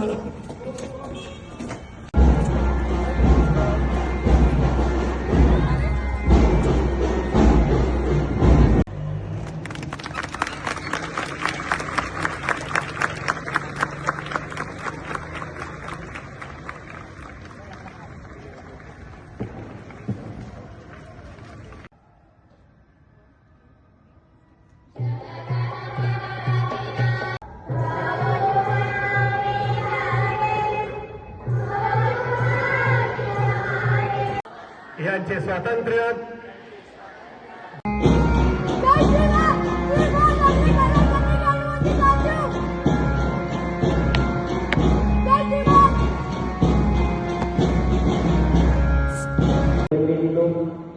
ভালো यांचे स्वातंत्र्य.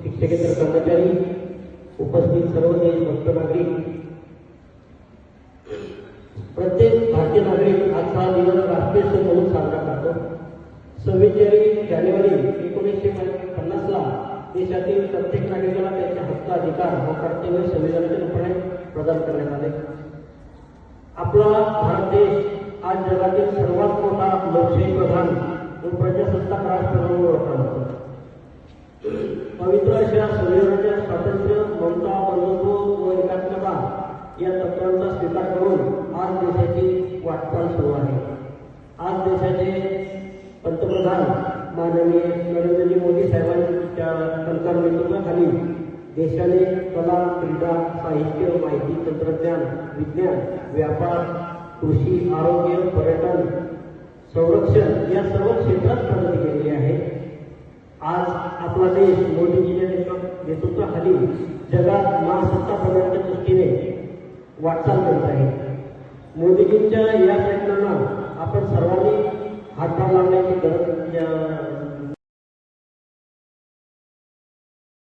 शिक्षकेतर कर्मचारी उपस्थित सर्व देशभक्त नागरिक. प्रत्येक भारतीय नागरिक आजचा दिवस राष्ट्रीय सण म्हणून साजरा करतो. सव्वीस जानेवारी एकोणीसशे पन्नासला देशातील प्रत्येक नागरिकाला त्यांच्या हक्क अधिकार व कर्तव्य संविधानाच्या रूपाने प्रदान करण्यात आले. आपला भारत देश आज जगातील सर्वात मोठा लोकशाही प्रधान व प्रजासत्ताक राष्ट्र म्हणून ओळखला जातो. पवित्र अशा संविधानाच्या स्वातंत्र्य ममता बंधुत्व व एकात्मता या तत्वांचा स्वीकार करून आज देशाची वाटचाल सुरू आहे. आज देशाचे पंतप्रधान माननीय नरेंद्रजी मोदी साहेबांच्या सरकार नेतृत्वाखाली देशाने कला क्रीडा साहित्य माहिती तंत्रज्ञान विज्ञान व्यापार कृषी आरोग्य पर्यटन संरक्षण या सर्व क्षेत्रात प्रगती केलेली आहे. आज आपला देश मोदीजीच्या नेतृत्वाखाली जगात महासत्ता बनवण्याच्या दृष्टीने वाटचाल करत आहे. मोदीजींच्या या प्रयत्नांना आपण सर्वांनी हातभार लावण्याची गरज